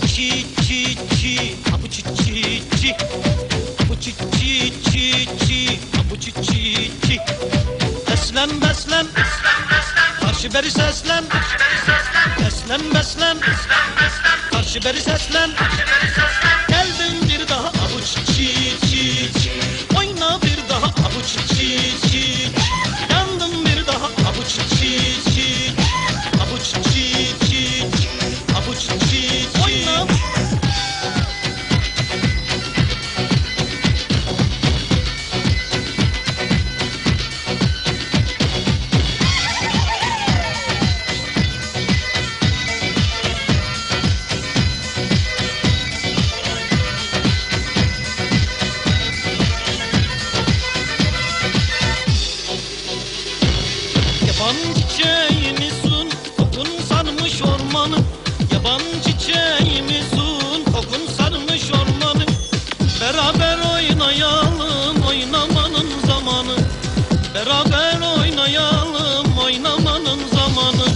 çi çi çi. Abu çi çi çi. Abu çi çi çi çi. Abu çi çi çi. Beslen beslen. Karşı beri seslen. Beslen beslen. Karşı beri seslen Yaban çiçeğimi sun kokun sarmış ormanı Yaban çiçeğimi sun kokun sarmış ormanı Beraber oynayalım oynamanın zamanı. Beraber oynayalım oynamanın zamanı.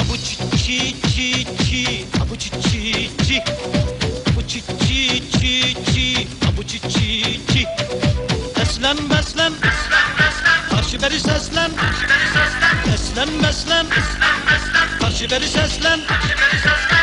Abu çi çi çi çi Abu çi çi çi. Abu çi çi çi çi Abu çi çi çi. Beslen. Beslen Karşı beri seslen Beslen beslen. Karşı beri seslen. Geldim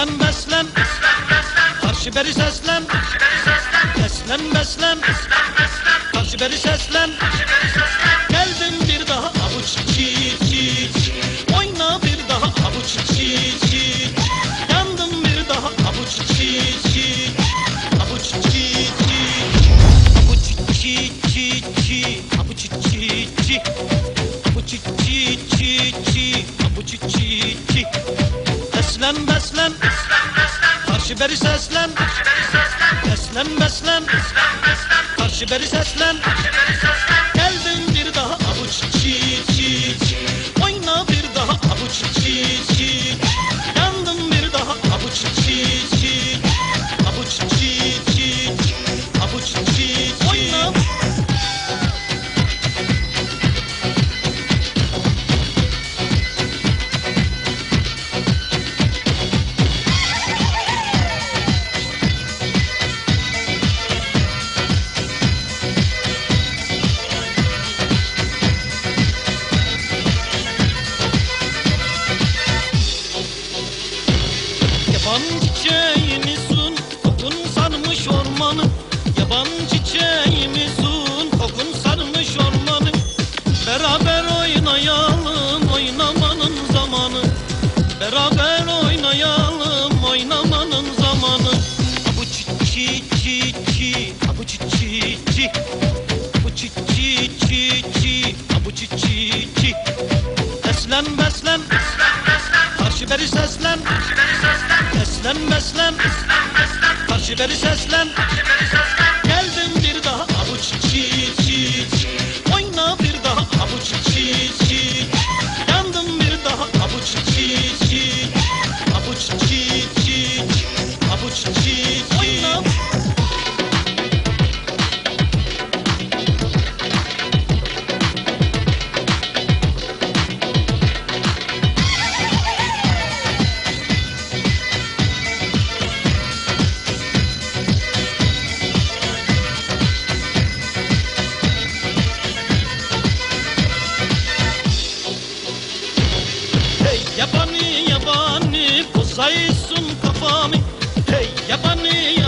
Beslen beslen Karşı beri seslen Beslen beslen Karşı beri seslen Geldim bir daha avuç çi çi çi Oyna bir daha avuç çi çi Yandım bir daha avuç çi çi Avuç çi çi Avuç çi çi çi Avuç çi çi Avuç çi çi çi Avuç çi çi Beslen beslen. Karşı beri seslen. Beslen beslen. Karşı beri seslen. Geldim bir daha avuç çi çi çi Oyna bir daha avuç çi Beraber oynayalım oynamanın zamanı. Abu çi çi çi çi Abu çi çi çi. Abu çi çi çi çi Abu çi çi çi. Beslen beslen. Karşı beri seslen. Beslen beslen. Karşı beri seslen. Geldim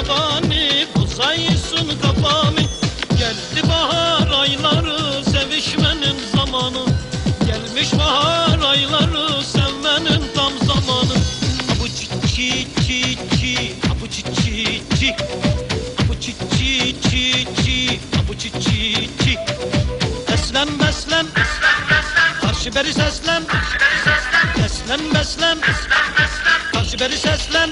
yabani Bozayısın kafamı. Geldi bahar ayları Sevişmenin zamanı. Gelmiş bahar ayları Sevmenin tam zamanı. Abu çi çi çi çi Abu çi çi çi. Abu çi çi çi çi Abu çi çi çi. Eslen beslen. Karşı beri seslen. Beslen beslen. Karşı beri seslen